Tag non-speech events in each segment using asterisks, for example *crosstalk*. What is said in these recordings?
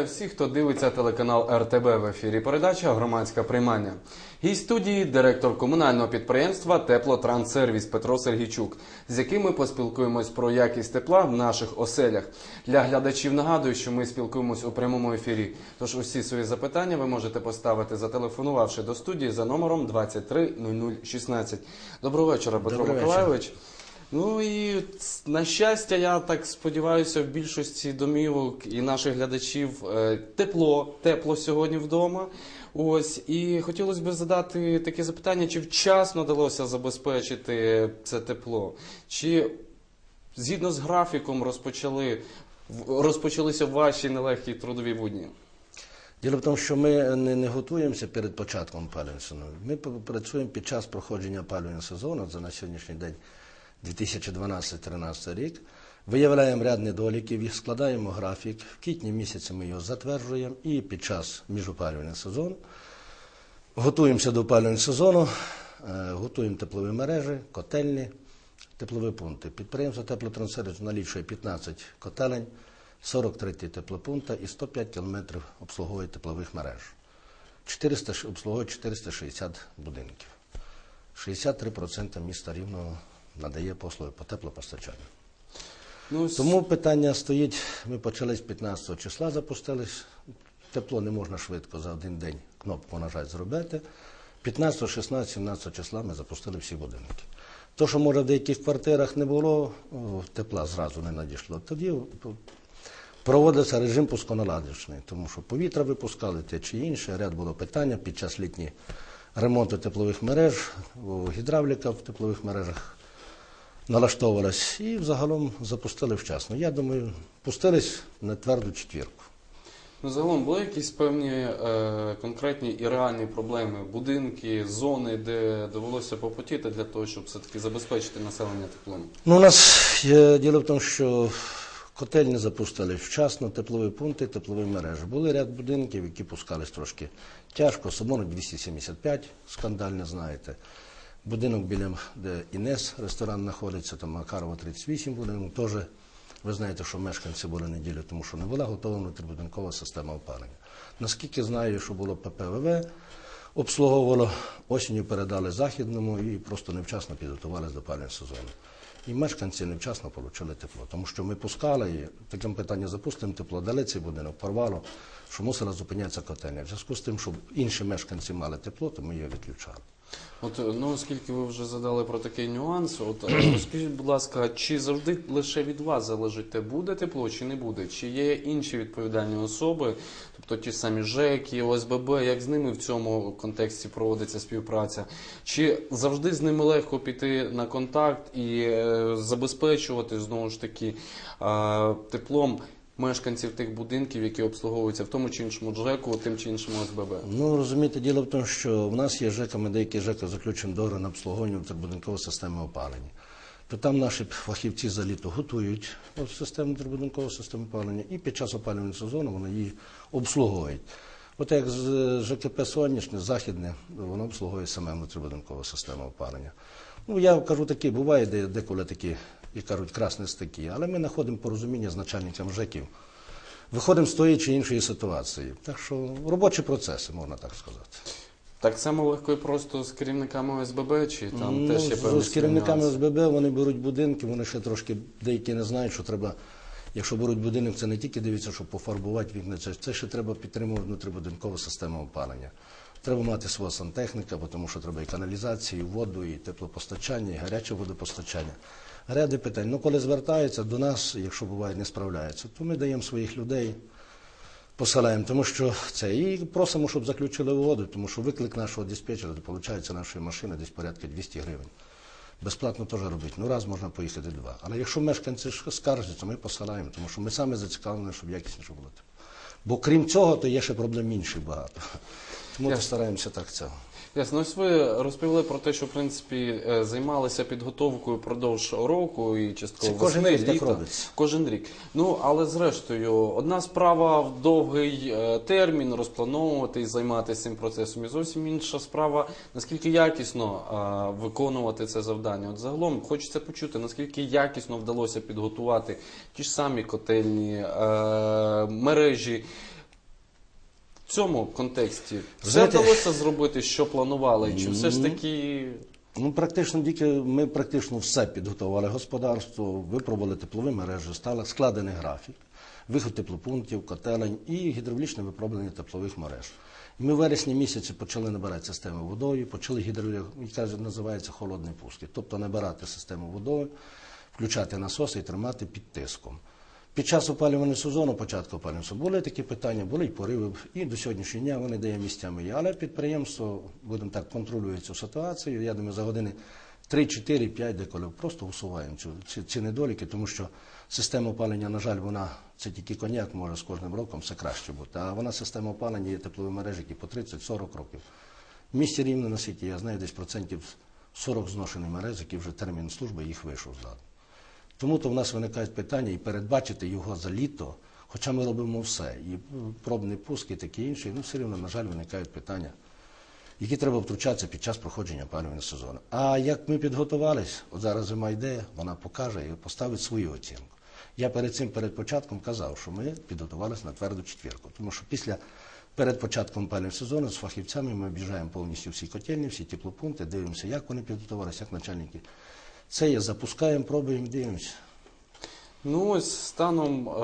Вітаю всіх, хто дивиться телеканал РТБ в ефірі. Передача Громадська приймання. Гість студії директор комунального підприємства Теплотранссервіс Петро Сергійчук, з яким ми поспілкуємось про якість тепла в наших оселях. Для глядачів нагадую, що ми спілкуємось у прямому ефірі. Тож усі свої запитання ви можете поставити, зателефонувавши до студії за номером 230016. Доброго вечора, Петро Доброго вечора. Миколайович. Ну і на щастя, я так сподіваюся, в більшості домівок і наших глядачів е, тепло, тепло сьогодні вдома. Ось і хотілося б задати таке запитання: чи вчасно вдалося забезпечити це тепло? Чи згідно з графіком розпочали розпочалися ваші нелегкі трудові будні? Діло в тому, що ми не, не готуємося перед початком опалювального сезону. Ми працюємо під час проходження опалювального сезону, це на сьогоднішній день 2012-2013 рік. Виявляємо ряд недоліків, складаємо графік. В квітні місяці ми його затверджуємо і під час міжопалювального сезону готуємося до опалювального сезону, е, готуємо теплові мережі, котельні, теплові пункти. Підприємство теплотрансервіс налічує 15 котелень, 43 теплопункти і 105 кілометрів обслуговує теплових мереж. 400, обслуговує 460 будинків. 63% міста Рівного надає послуги по теплопостачанню. Ну, Тому питання стоїть, ми почали з 15 числа, запустились. Тепло не можна швидко за один день кнопку нажати зробити. 15, 16, 17 числа ми запустили всі будинки. То, що може в деяких квартирах не було, тепла зразу не надійшло, тоді проводився режим пусконаладочний, тому що повітря випускали те чи інше, ряд було питання під час літніх ремонту теплових мереж, гідравліка в теплових мережах налаштовувалась і взагалом запустили вчасно. Я думаю, пустились на тверду четвірку. Ну, загалом були якісь певні е, конкретні і реальні проблеми, будинки, зони, де довелося попотіти для того, щоб все-таки забезпечити населення теплом. Ну, у нас є діло в тому, що котельні запустили вчасно, теплові пункти, теплові мережі. Були ряд будинків, які пускались трошки тяжко. Соборно 275, скандальне, знаєте. Будинок біля, де Інес ресторан знаходиться, там Макарова 38 будинок. Теж ви знаєте, що мешканці були неділю, тому що не була готова внутрібудинкова система опалення. Наскільки знаю, що було ППВВ, обслуговувало, осінню передали західному і просто невчасно підготувалися до опалювального сезону. І мешканці невчасно отримали тепло, тому що ми пускали і таким питанням запустимо тепло, дали цей будинок, порвало, що мусила зупинятися котельня. В зв'язку з тим, щоб інші мешканці мали тепло, то ми її відключали. От ну оскільки ви вже задали про такий нюанс, от е, *clears throat* розкажіть, будь ласка, чи завжди лише від вас залежить те, буде тепло чи не буде? Чи є інші відповідальні особи, тобто ті самі ЖЕКи, ОСББ, як з ними в цьому контексті проводиться співпраця? Чи завжди з ними легко піти на контакт і е, забезпечувати знову ж таки е, теплом? Мешканців тих будинків, які обслуговуються в тому чи іншому ЖЕКу, тим чи іншому ОСББ. Ну розумієте, діло в тому, що в нас є ЖЕКами, деякі ЖЕКи заключені договори на обслуговування внутрібудинкової системи опалення. То там наші фахівці за літо готують систему внутрібудинкової системи опалення, і під час опалювального сезону вони її обслуговують. От як з ЖКП Сонячне, Західне, воно обслуговує саме внутрібудинкова система опалення. Ну, я кажу такі, буває деколи такі, і кажуть, красні стики, але ми знаходимо порозуміння з начальником ЖЕКів. Виходимо з тої чи іншої ситуації. Так що робочі процеси, можна так сказати. Так само легко і просто з керівниками ОСББ, чи там ну, теж є певні з керівниками нюанси? ОСББ вони беруть будинки, вони ще трошки деякі не знають, що треба. Якщо беруть будинок, це не тільки дивіться, щоб пофарбувати вікна, це, це ще треба підтримувати внутрібудинкову систему опалення. Треба мати свого сантехніка, тому що треба і каналізацію, і воду, і теплопостачання, і гаряче водопостачання. Ряди питань. Ну, коли звертаються до нас, якщо буває, не справляються, то ми даємо своїх людей, посилаємо, тому що це і просимо, щоб заключили угоду, тому що виклик нашого диспетчера, виходить, нашої машини десь порядка 200 гривень. Безплатно теж робити. Ну раз можна поїхати два. Але якщо мешканці скаржаться, ми посилаємо, тому що ми самі зацікавлені, щоб якісніше було. Бо крім цього, то є ще проблем інших багато. Тому ми стараємося так цього. Ясно, ось ви розповіли про те, що в принципі е, займалися підготовкою продовж року і частково Це кожен весни, рік так літа. робиться. Кожен рік. Ну але зрештою, одна справа в довгий е, термін розплановувати і займатися цим процесом, і зовсім інша справа, наскільки якісно е, виконувати це завдання. От загалом хочеться почути, наскільки якісно вдалося підготувати ті ж самі котельні е, мережі. В цьому контексті все Знаєте- вдалося зробити, що планували, чи все ж таки Ну, практично тільки ми практично все підготували господарство, випробували теплові мережі, стали складений графік, виход теплопунктів, котелень і гідравлічне випроблення теплових мереж. І ми в вересні місяці почали набирати систему водою, почали гідравлі... яка називається холодний пуск. Тобто набирати систему водою, включати насоси і тримати під тиском. Під час опалювального сезону, початку опалювального сезону, були такі питання, були й пориви, і до сьогоднішнього дня вони дає місцями є. Але підприємство, будемо так, контролює цю ситуацію. Я думаю, за години 3, 4, 5 деколи просто усуваємо цю, ці, ці недоліки, тому що система опалення, на жаль, вона це тільки коньяк може з кожним роком все краще бути. А вона система опалення є теплові мережі, які по 30-40 років. В місті рівно на світі, я знаю, десь процентів 40 зношених мереж, які вже термін служби їх вийшов з. Тому то в нас виникають питання і передбачити його за літо, хоча ми робимо все, і пробний пуск, і таке інше, ну все рівно, на жаль, виникають питання, які треба втручатися під час проходження опалювального сезону. А як ми підготувались, от зараз зима йде, вона покаже і поставить свою оцінку. Я перед цим, перед початком казав, що ми підготувалися на тверду четвірку, тому що після перед початком опалювального сезону з фахівцями ми об'їжджаємо повністю всі котельні, всі теплопункти, дивимося, як вони підготувалися, як начальники. Це є, запускаємо, пробуємо, дивимося. Ну ось станом е,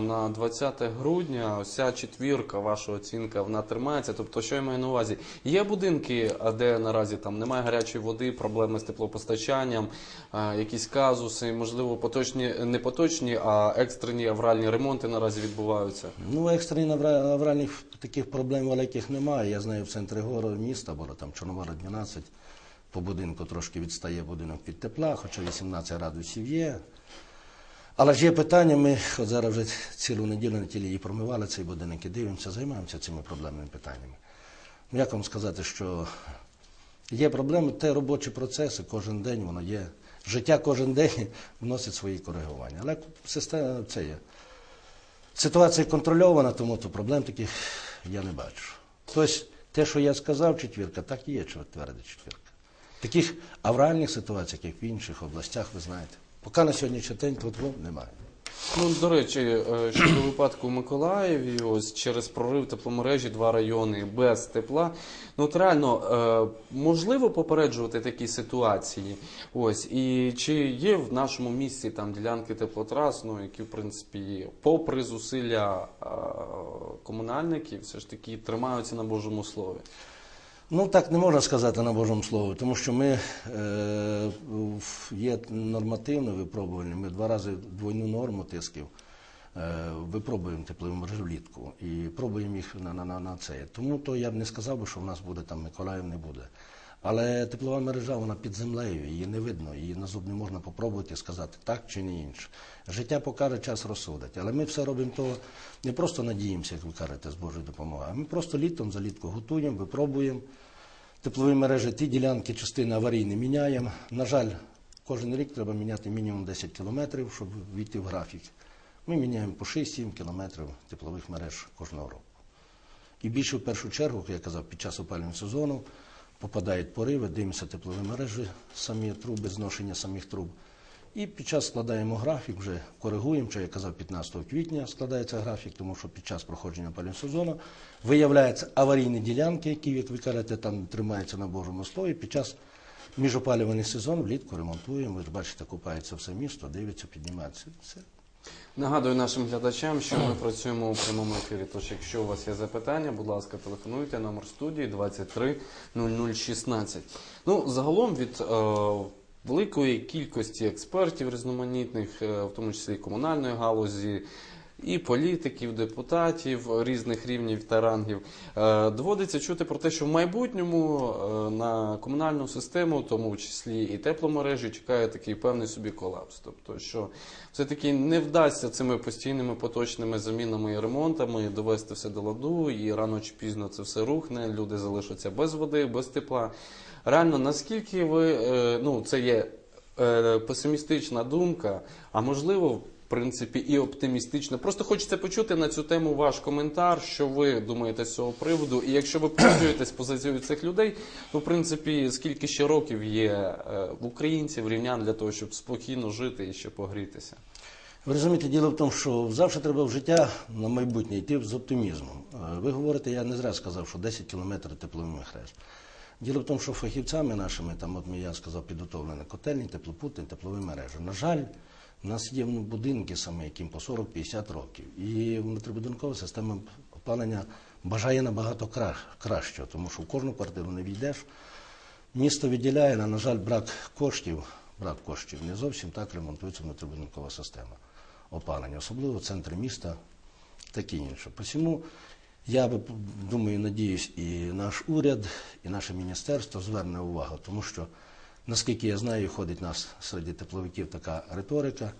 на 20 грудня ось четвірка, ваша оцінка, вона тримається. Тобто, що я маю на увазі? Є будинки, де наразі там немає гарячої води, проблеми з теплопостачанням, е, якісь казуси, можливо, поточні, не поточні, а екстрені авральні ремонти наразі відбуваються. Ну, екстрені авра- авральних таких проблем великих немає. Я знаю, в центрі городу міста, було там Чорномора 12, по будинку трошки відстає будинок від тепла, хоча 18 градусів є. Але ж є питання, ми от зараз вже цілу неділю на тілі і промивали цей будинок і дивимося, займаємося цими проблемними питаннями. Ну, як вам сказати, що є проблеми, те робочі процеси, кожен день воно є. Життя кожен день *laughs* вносить свої коригування. Але система це є. Ситуація контрольована, тому то проблем таких я не бачу. Тобто, те, що я сказав, четвірка, так і є, тверда четвірка. Таких авральних ситуацій, як в інших областях, ви знаєте. Поки на сьогоднішній день тут немає. Ну, до речі, е, щодо випадку в Миколаєві, ось через прорив тепломережі два райони без тепла. Ну, от реально, е, можливо попереджувати такі ситуації. Ось, і чи є в нашому місті там ділянки теплотрас, ну, які, в принципі, попри зусилля е, комунальників, все ж таки тримаються на Божому слові. Ну так не можна сказати на Божому слові, тому що ми е, є нормативне випробування. Ми два рази двойну норму тисків е, випробуємо теплові мережі влітку і пробуємо їх на, на, на, на це. Тому то я б не сказав би, що в нас буде там Миколаїв не буде. Але теплова мережа вона під землею, її не видно, її на зуб не можна попробувати сказати так чи не інше. Життя покаже, час розсудить. Але ми все робимо то не просто надіємося, як ви кажете, з Божою допомогою, а ми просто літом за літку готуємо, випробуємо. Теплові мережі, ті ділянки, частини аварійні міняємо. На жаль, кожен рік треба міняти мінімум 10 кілометрів, щоб війти в графік. Ми міняємо по 6-7 кілометрів теплових мереж кожного року. І більше в першу чергу, як я казав, під час опалювального сезону попадають пориви, дивимося теплові мережі, самі труби, зношення самих труб. І під час складаємо графік, вже коригуємо, що я казав, 15 квітня складається графік, тому що під час проходження опалювального сезону виявляються аварійні ділянки, які, як ви кажете, там тримаються на Божому слові. Під час міжопалювальний сезон влітку ремонтуємо. Ви ж бачите, купається все місто, дивиться, піднімається. Все. Нагадую нашим глядачам, що ми працюємо у прямому ефірі. Тож, якщо у вас є запитання, будь ласка, телефонуйте номер студії 23 0016. Ну, загалом від е, великої кількості експертів різноманітних, е, в тому числі комунальної галузі, і політиків, депутатів різних рівнів та рангів. Е, Доводиться чути про те, що в майбутньому е, на комунальну систему, тому числі і тепломережі, чекає такий певний собі колапс. Тобто, що все-таки не вдасться цими постійними поточними замінами і ремонтами довести все до ладу, і рано чи пізно це все рухне, люди залишаться без води, без тепла. Реально, наскільки ви е, ну це є песимістична думка, а можливо, принципі, і оптимістична. Просто хочеться почути на цю тему ваш коментар, що ви думаєте з цього приводу. І якщо ви погоджуєтесь позицією цих людей, то в принципі скільки ще років є е, в українців рівнян для того, щоб спокійно жити і ще погрітися. Ви розумієте, діло в тому, що завжди треба в життя на майбутнє йти з оптимізмом. Е, Ви говорите, я не зря сказав, що 10 кілометрів теплових мереж. Діло в тому, що фахівцями нашими, там, от я сказав, підготовлені котельні, теплопутні, теплові мережі. На жаль, у нас є ну, будинки саме, яким по 40-50 років. І внутрібудинкова система опалення бажає набагато кра- кращого, тому що в кожну квартиру не війдеш. Місто виділяє, але, на жаль, брак коштів, брак коштів не зовсім так ремонтується внутрібудинкова система опалення, особливо в центрі міста, таке інше. Посему я би думаю, надіюсь, і наш уряд, і наше міністерство зверне увагу, тому що, наскільки я знаю, ходить у нас серед тепловиків така риторика.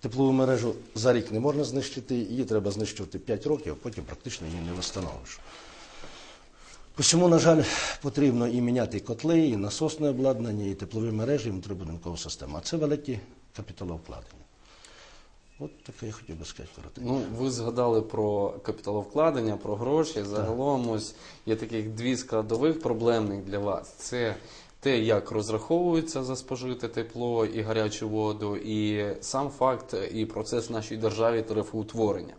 Теплову мережу за рік не можна знищити, її треба знищувати 5 років, а потім практично її не встановиш. Посему, на жаль, потрібно і міняти котли, і насосне обладнання, і теплові мережі, і внутрібудинкову систему. А це великі капіталовкладення. От таке я хотів би сказати коротенько. Ну, ви згадали про капіталовкладення, про гроші. Загалом ось є таких дві складових проблемних для вас. Це те, як розраховується за спожите тепло і гарячу воду, і сам факт і процес в нашій державі тарифоутворення.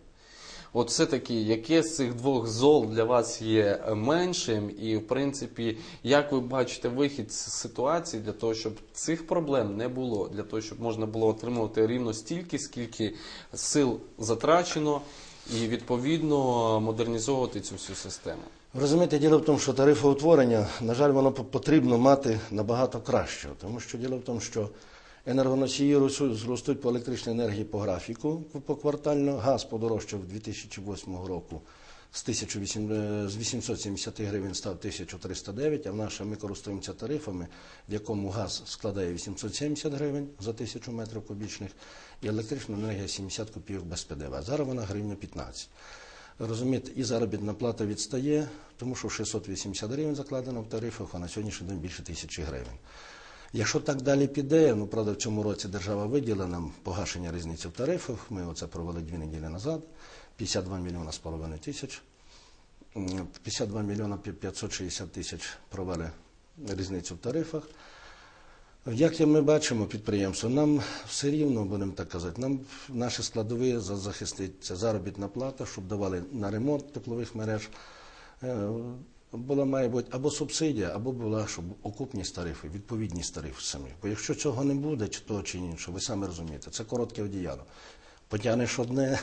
От все-таки, яке з цих двох зол для вас є меншим, і в принципі, як ви бачите вихід з ситуації для того, щоб цих проблем не було, для того, щоб можна було отримувати рівно стільки, скільки сил затрачено, і відповідно модернізовувати цю всю систему. Розумієте, діло в тому, що тарифоутворення, на жаль, воно потрібно мати набагато краще, тому що діло в тому, що енергоносії зростуть по електричній енергії по графіку поквартально. Газ подорожчав 2008 року з 1800, е, 870 гривень став 1309, а в наше ми користуємося тарифами, в якому газ складає 870 гривень за тисячу метрів кубічних, і електрична енергія 70 копійок без ПДВ. Зараз вона гривня 15. Розумієте, і заробітна плата відстає, тому що 680 гривень закладено в тарифах, а на сьогоднішній день більше тисячі гривень. Якщо так далі піде, ну правда, в цьому році держава виділила нам погашення різниці в тарифах. Ми оце провели дві неділі назад, 52 мільйона з половиною тисяч. М, 52 мільйона 560 тисяч провели різницю в тарифах. Як ми бачимо підприємство, нам все рівно, будемо так казати, нам наші складові за- захистить це заробітна плата, щоб давали на ремонт теплових мереж. Е, Була має бути або субсидія, або була щоб окупність тарифів, відповідність тарифів самі. Бо якщо цього не буде, чи того чи іншого, ви самі розумієте, це коротке одіяло. Потягнеш одне,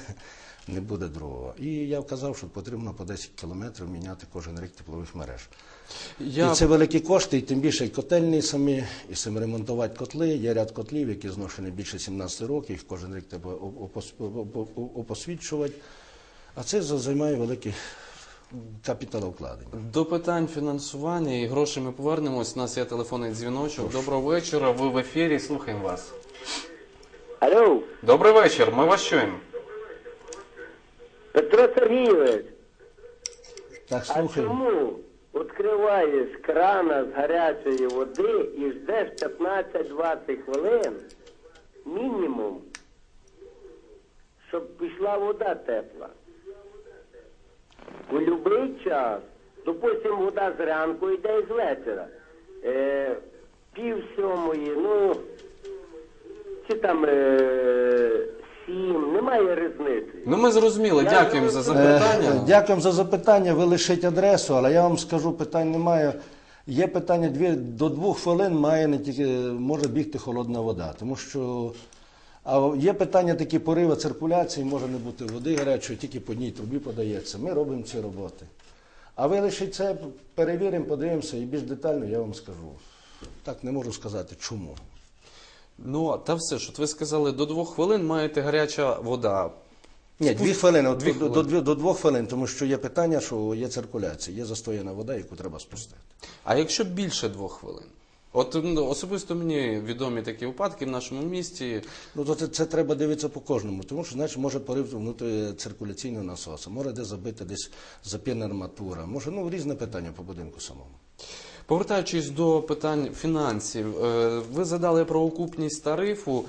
не буде другого. І я вказав, що потрібно по 10 кілометрів міняти кожен рік теплових мереж. Я І це великі кошти, і тим більше і котельні самі, і самі ремонтувати котли. Є ряд котлів, які зношені більше 17 років, їх кожен рік треба опос- опосвідчувати. А це займає великі капіталовкладення. До питань фінансування і грошей ми повернемось. У нас є телефонний дзвіночок. Доброго вечора. Ви в ефірі. Слухаємо вас. Алло, Добрий вечір. Ми вас чуємо. Петро Сергійович, Так, а чому відкриваєш крана з гарячої води і ждеш 15-20 хвилин мінімум, щоб пішла вода тепла? У будь-який час, допустим, вода зранку йде і з вечора. Е, пів сьомої, ну, чи там е, сім, немає різниці. Ну ми зрозуміли. Я Дякуємо за зрозумів. запитання. Е, Дякуємо за запитання. Ви лишіть адресу, але я вам скажу, питань немає. Є питання дві, до двох хвилин має не тільки може бігти холодна вода, тому що а є питання такі пориви циркуляції, може не бути води гарячої, тільки по одній трубі подається. Ми робимо ці роботи. А ви лише це перевіримо, подивимося і більш детально я вам скажу. Так не можу сказати, чому. Ну та все ж, от ви сказали, до двох хвилин маєте гаряча вода. Ні, дві хвилини, от Дві до, до, до, до двох хвилин, тому що є питання, що є циркуляція, є застояна вода, яку треба спустити. А якщо більше двох хвилин? От ну, особисто мені відомі такі випадки в нашому місті. Ну, то це, це треба дивитися по кожному, тому що, знаєш, може порив внутрі циркуляційного насоса, може де забити десь запірна арматура, може, ну, різне питання по будинку самому. Повертаючись до питань фінансів, е, ви задали про окупність тарифу.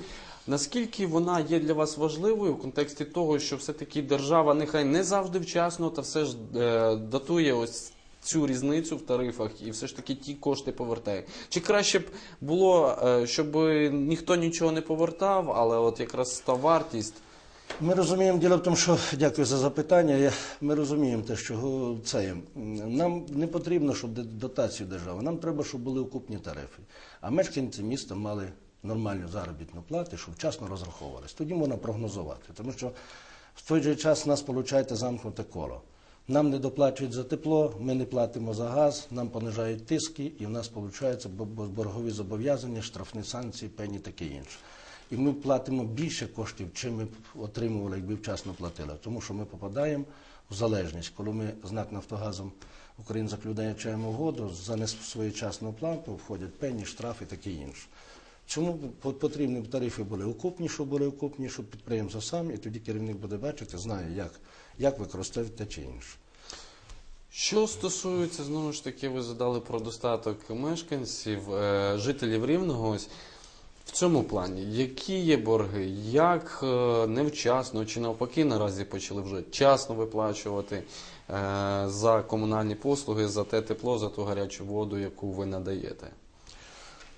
Наскільки вона є для вас важливою в контексті того, що все-таки держава нехай не завжди вчасно, та все ж е, датує ось цю різницю в тарифах і все ж таки ті кошти повертає? Чи краще б було, е, щоб ніхто нічого не повертав, але от якраз та вартість? Ми розуміємо, діло в тому, що дякую за запитання. Ми розуміємо те, що це є. Нам не потрібно, щоб дотацію держави. Нам треба, щоб були окупні тарифи. А мешканці міста мали нормальну заробітну плату, щоб вчасно розраховувалися. Тоді можна прогнозувати. Тому що в той же час нас виходить замкнуте коло. Нам не доплачують за тепло, ми не платимо за газ, нам понижають тиски, і в нас виходить боргові зобов'язання, штрафні санкції, пені таке інше. І ми платимо більше коштів, чим ми б отримували, якби вчасно платили. Тому що ми попадаємо в залежність. Коли ми з НАК Нафтогазом Україн заключаємо угоду, за несвоєчасну плату входять пені, штрафи і таке інше. Чому потрібні тарифи були окупні, щоб були окупні, щоб підприємство сам, і тоді керівник буде бачити, знає, як, як використовувати те чи інше. Що стосується знову ж таки, ви задали про достаток мешканців, е, жителів рівного. Ось в цьому плані, які є борги, як е, невчасно чи навпаки наразі почали вже вчасно виплачувати е, за комунальні послуги, за те тепло, за ту гарячу воду, яку ви надаєте?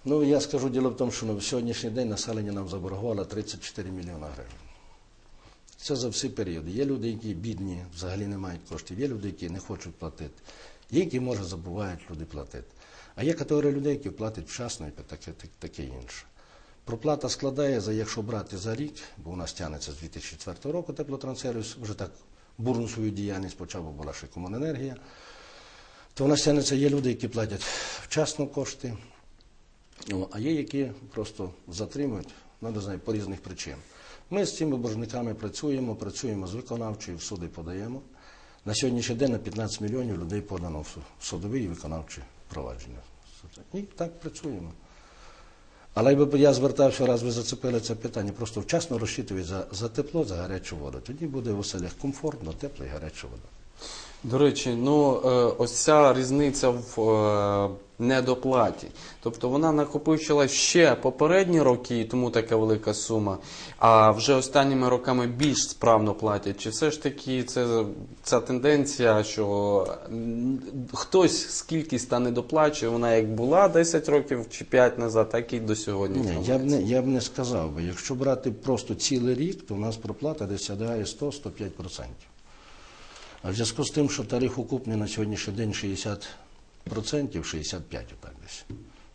Ну, я скажу діло в тому, що на сьогоднішній день населення нам заборгувало 34 мільйона гривень. Це за всі періоди. Є люди, які бідні, взагалі не мають коштів, є люди, які не хочуть платити, є, які, може, забувають люди платити. А є категорія людей, які платять вчасно і таке, таке інше. Проплата складає, якщо брати за рік, бо у нас тягнеться з 2004 року теплотрансервіс, вже так бурну свою діяльність почав, бо була ще комуненергія, то у нас тягнеться, є люди, які платять вчасно кошти, а є, які просто затримують, ну, не знаю, по різних причинам. Ми з цими боржниками працюємо, працюємо з виконавчою, в суди подаємо. На сьогоднішній день на 15 мільйонів людей подано в судові і виконавчі провадження. І так працюємо. Але якби я звертався, раз ви зацепили це питання, просто вчасно розчитують за, за тепло, за гарячу воду. Тоді буде в оселях комфортно, тепла і гаряча вода. До речі, ну е, ось ця різниця в е, недоплаті. Тобто вона накопичила ще попередні роки, і тому така велика сума. А вже останніми роками більш справно платять. Чи все ж таки це ця тенденція, що хтось скільки стане доплачує, вона як була 10 років чи 5 назад, так і до сьогодні. Ні, я б не, я б не сказав би. Якщо брати просто цілий рік, то у нас проплата десь сягає 100-105%. А в зв'язку з тим, що тариф окупний на сьогоднішній день 60%, 65% отак десь,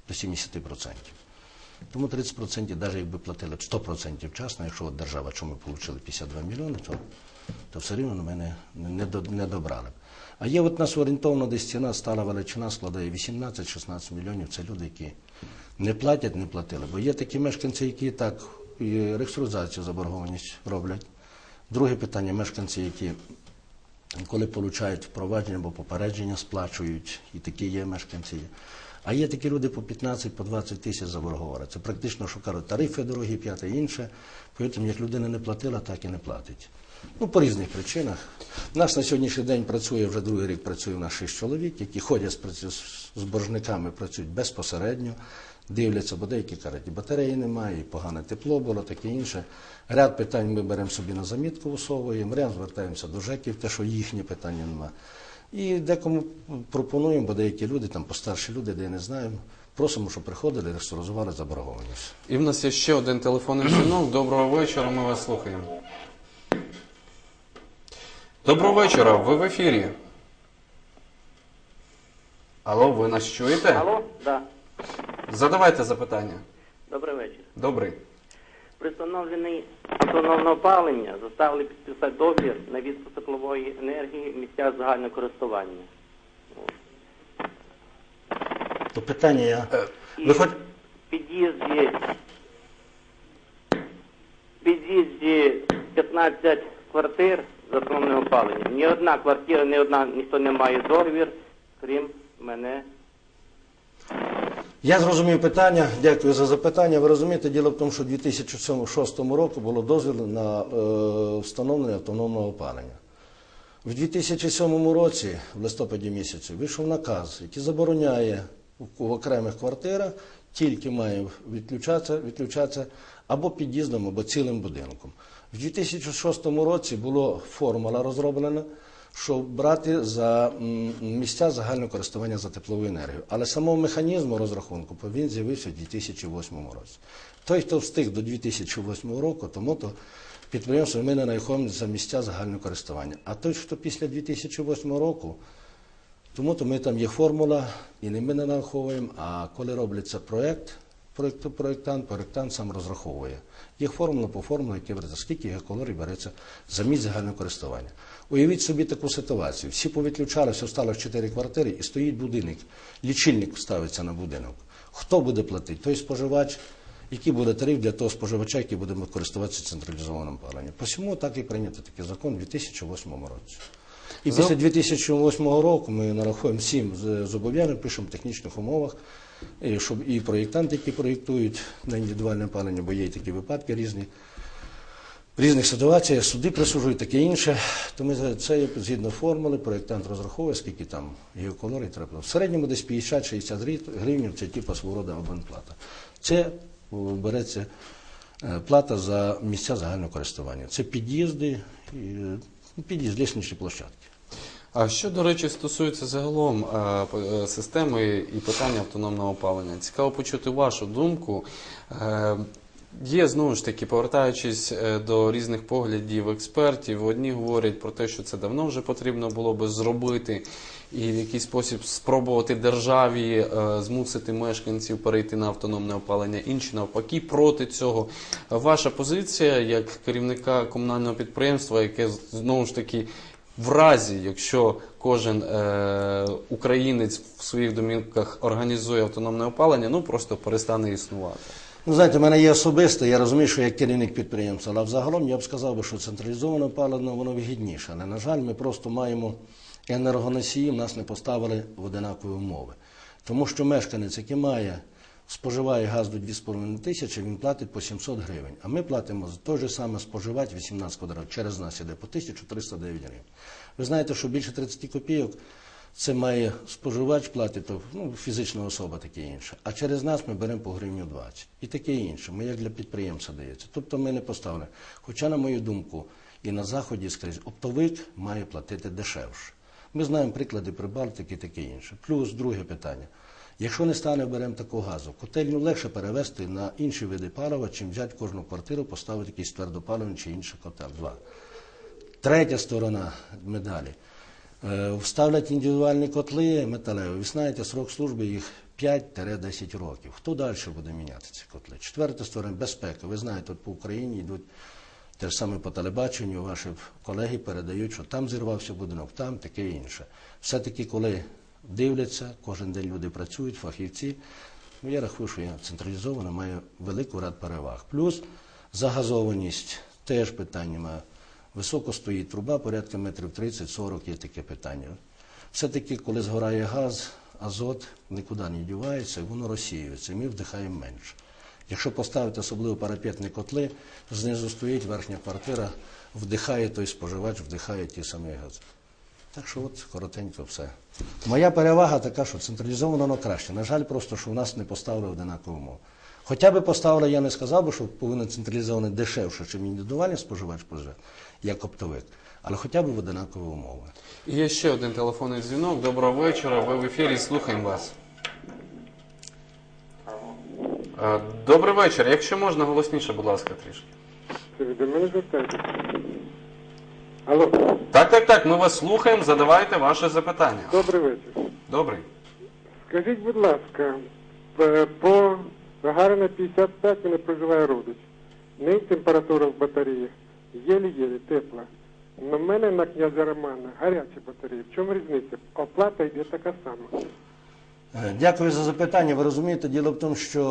до 70%. Тому 30%, навіть якби платили б 100% вчасно, якщо от держава, що ми отримали 52 мільйони, то, то все рівно ми не, не, не добрали б. А є от нас орієнтовно десь ціна, стала величина, складає 18-16 мільйонів. Це люди, які не платять, не платили. Бо є такі мешканці, які так і реструктуризацію заборгованість роблять. Друге питання мешканці, які коли получають впровадження або попередження, сплачують, і такі є мешканці. А є такі люди по 15, по 20 тисяч заборгували. Це практично, що кажуть, тарифи дорогі, п'яте інше. Потім, як людина не платила, так і не платить. Ну, по різних причинах. У нас на сьогоднішній день працює, вже другий рік працює у нас шість чоловік, які ходять з боржниками, працюють безпосередньо, дивляться, бо деякі кажуть, і батареї немає, і погане тепло було, таке інше. Ряд питань ми беремо собі на замітку, усовуємо, ряд звертаємося до ЖЕКів, те, що їхні питання немає. І декому пропонуємо, бо деякі люди, там постарші люди, де я не знаю, просимо, щоб приходили і реструктуризували заборгованість. І в нас є ще один телефонний дзвінок. Доброго вечора, ми вас слухаємо. Доброго вечора, ви в ефірі. Алло, ви нас чуєте? Алло, да. Задавайте запитання. Добрий вечір. Добрий. При встановленні автономного опалення заставили підписати договір на відпуск теплової енергії в місцях загального користування. То питання я. І Ви хоч... в під'їзді, в під'їзді 15 квартир з автономним опаленням. Ні одна квартира, ні одна, ніхто не має договір, крім мене. Я зрозумів питання. Дякую за запитання. Ви розумієте, діло в тому, що у 2006 році було дозвіл на е, встановлення автономного опалення. В 2007 році, в листопаді місяці, вийшов наказ, який забороняє в окремих квартирах тільки має відключатися, відключатися або під'їздом, або цілим будинком. В 2006 році була формула розроблена, щоб брати за місця загального користування за теплову енергію. Але самого механізму розрахунку він з'явився в 2008 році. Той, хто встиг до 2008 року, тому то підприємство ми не нараховуємо за місця загального користування. А той, хто після 2008 року, тому то ми там є формула, і не ми не нараховуємо, а коли робиться проєкт, проєктант, проєктант сам розраховує. Є формула по формулі, яка береться, скільки гігакалорій береться за місць загального користування. Уявіть собі таку ситуацію. Всі повідключалися, осталось 4 квартири і стоїть будинок. Лічильник ставиться на будинок. Хто буде платити? Той споживач, який буде тариф для того споживача, який буде користуватися централізованим паленням. Посьому так і прийнято такий закон у 2008 році. І після 2008 року ми нарахуємо всім з- зобов'язань, пишемо в технічних умовах, і щоб і проєктанти, які проєктують на індивідуальне опалення, бо є і такі випадки різні. В різних ситуаціях суди присуджують таке інше. То ми це згідно формули, проєктант розраховує, скільки там геоколорій треба. В середньому десь 50-60 гривень це типу свого роду абонплата. Це береться е, плата за місця загального користування. Це під'їзди, е, під'їзд, лісничні площадки. А що, до речі, стосується загалом е, е, системи і питання автономного опалення, цікаво почути вашу думку. Е, Є знову ж таки, повертаючись е, до різних поглядів експертів, одні говорять про те, що це давно вже потрібно було би зробити, і в якийсь спосіб спробувати державі е, змусити мешканців перейти на автономне опалення, інші навпаки проти цього. Ваша позиція як керівника комунального підприємства, яке знову ж таки в разі, якщо кожен е, українець в своїх домівках організує автономне опалення, ну просто перестане існувати. Ну, знаєте, в мене є особисте, я розумію, що я керівник підприємства, але взагалом я б сказав, би, що централізоване опалення воно вигідніше. Але, на жаль, ми просто маємо енергоносії, нас не поставили в одинакові умови. Тому що мешканець, який має, споживає газ до 2,5 тисячі, він платить по 700 гривень. А ми платимо за той же саме споживач 18 квадратів, через нас іде по 1309 гривень. Ви знаєте, що більше 30 копійок це має споживач платить, ну, фізична особа таке інше. А через нас ми беремо по гривню 20. І таке інше. Ми як для підприємця дається. Тобто ми не поставили. Хоча, на мою думку, і на Заході скрізь оптовик має платити дешевше. Ми знаємо приклади Прибалтики і таке інше. Плюс друге питання. Якщо не стане беремо такого газу, котельню легше перевести на інші види палива, чим взяти кожну квартиру, поставити якийсь твердопаливний чи інший котел. Два. Третя сторона медалі. Е, Вставлять індивідуальні котли металеві. Ви знаєте, срок служби їх 5-10 років. Хто далі буде міняти ці котли? Четверта сторона безпека. Ви знаєте, от по Україні йдуть те ж саме по телебаченню, ваші колеги передають, що там зірвався будинок, там таке інше. Все-таки, коли дивляться, кожен день люди працюють, фахівці. Ну, я рахую, що я централізовано має велику ряд переваг. Плюс загазованість теж питання має. Високо стоїть труба, порядка метрів 30-40 є таке питання. Все-таки, коли згорає газ, азот нікуди не дівається, воно розсіюється, і ми вдихаємо менше. Якщо поставити особливо парапетні котли, знизу стоїть верхня квартира, вдихає той споживач, вдихає ті самі гази. Так що от коротенько все. Моя перевага така, що централізовано воно краще. На жаль, просто що в нас не поставили одинакові умови. Хоча би поставили, я не сказав би, що повинен централізований дешевше, чим індивідуальний споживач споживає, як оптовик, але хоча б в одинакові умови. І є ще один телефонний дзвінок. Доброго вечора. Ви в ефірі. Слухаємо вас. Е, Добрий вечір. Якщо можна, голосніше, будь ласка, трішки. Це ви до мене звертаєтесь? Алло, Так, так, так. Ми вас слухаємо. Задавайте ваше запитання. добрий вечір. Добрий. Скажіть, будь ласка, по Гагарина 55 мене проживає родич. В неї температура в батареї єлі-єлі тепла. На мене на князя Романа гарячі батареї. В чому різниця? Оплата йде така сама. Е, Дякую за запитання. Ви розумієте, діло в тому, що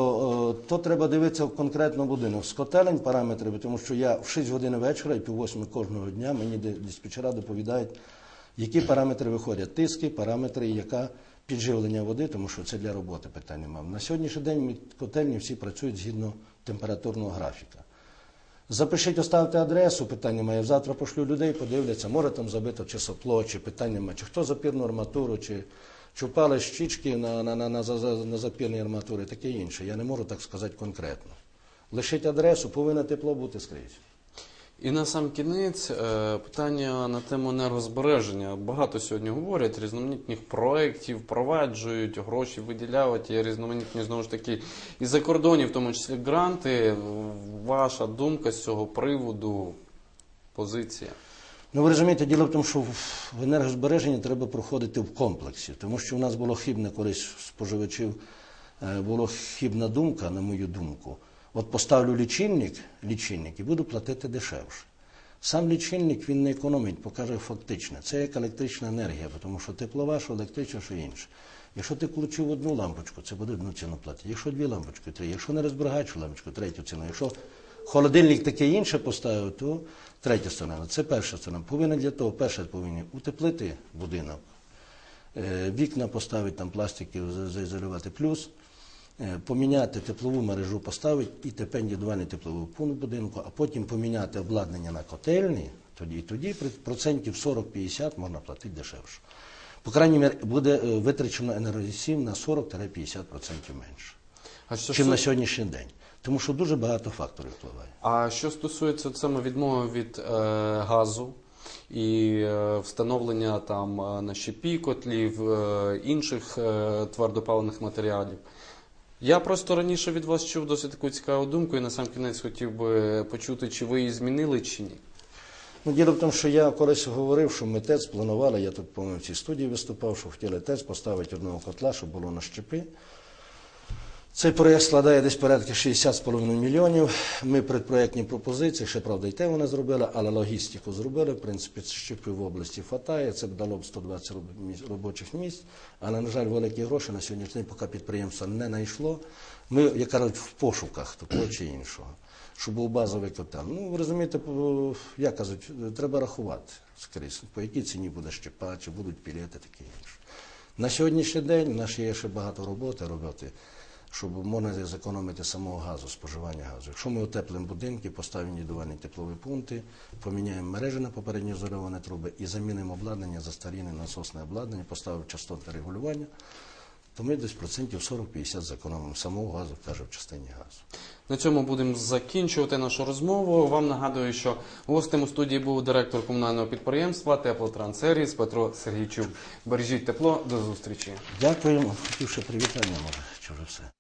е, то треба дивитися в конкретно будинок. З котелень параметри, тому що я в 6 годин вечора і пів восьми кожного дня мені диспетчера доповідають, які параметри виходять. Тиски, параметри, яка підживлення води, тому що це для роботи питання мав. На сьогоднішній день котельні всі працюють згідно температурного графіка. Запишіть, оставте адресу, питання має. Завтра пошлю людей, подивляться, може там забито чи сопло, чи питання має, чи хто запірну арматуру, чи, чи впали щічки на, на, на, на, на запірні арматури, таке інше. Я не можу так сказати конкретно. Лишіть адресу, повинно тепло бути скрізь. І на сам кінець е, питання на тему енергозбереження. Багато сьогодні говорять, різноманітних проєктів впроваджують, гроші виділяють, є різноманітні знову ж таки і за кордонів, в тому числі гранти. Ваша думка з цього приводу, позиція? Ну, ви розумієте, діло в тому, що в- в енергозбереженні треба проходити в комплексі, тому що у нас було хибне колись споживачів, е, була хибна думка, на мою думку. От поставлю лічильник, лічильник і буду платити дешевше. Сам лічильник він не економить, покаже фактично. Це як електрична енергія, тому що теплова, що електрична, що інше. Якщо ти включив одну лампочку, це буде одну ціну платити. Якщо дві лампочки, три. Якщо не розберігаючу лампочку, третю ціну. Якщо холодильник таке інше поставив, то третя сторона. Це перша сторона. Повинен для того, перше повинні утеплити будинок, е, вікна поставити там пластики, заізолювати плюс, е, поміняти теплову мережу, поставити і тепер індивідуальний тепловий пункт будинку, а потім поміняти обладнання на котельні, тоді, тоді при процентів 40-50 можна платити дешевше. По крайній мірі, буде е, витрачено енергосів на 40-50% менше, А що, чим на сьогоднішній день. Тому що дуже багато факторів впливає. а що стосується саме відмови від е, газу і е, встановлення там е, на щепі котлів, е, інших е, твердопаливних матеріалів. Я просто раніше від вас чув досить таку цікаву думку, і на сам кінець хотів би почути, чи ви її змінили, чи ні. Ну, діло в тому, що я колись говорив, що ми ТЕЦ планували, я тут, по-моєму, в цій студії виступав, що хотіли ТЕЦ поставити одного котла, щоб було на щепи. Цей проєкт складає десь порядка 60,5 мільйонів. Ми предпроєктні пропозиції, ще правда, і те вони зробили, але логістику зробили. В принципі, щепи в області хватає, це б дало б 120 роб- робочих місць. Але, на жаль, великі гроші на сьогоднішній день, поки підприємство не знайшло. Ми, як кажуть, в пошуках такого чи іншого, щоб був базовий котел. Ну, ви розумієте, як кажуть, треба рахувати скрізь, по якій ціні буде щепа, чи будуть пілети, таке інше. На сьогоднішній день в нас є ще багато роботи робити, щоб можна зекономити самого газу, споживання газу. Якщо ми утеплимо будинки, поставимо індивідуальні теплові пункти, поміняємо мережі на попередньо ізольовані труби і замінимо обладнання, застаріне насосне обладнання, поставимо частотне регулювання, то ми десь процентів 40-50 зекономимо самого газу, каже, в частині газу. На цьому будемо закінчувати нашу розмову. Вам нагадую, що гостем у студії був директор комунального підприємства Теплотранссервіс Петро Сергійчук. Бережіть тепло, до зустрічі. Дякуємо. Хотів ще привітання, може, чи вже все.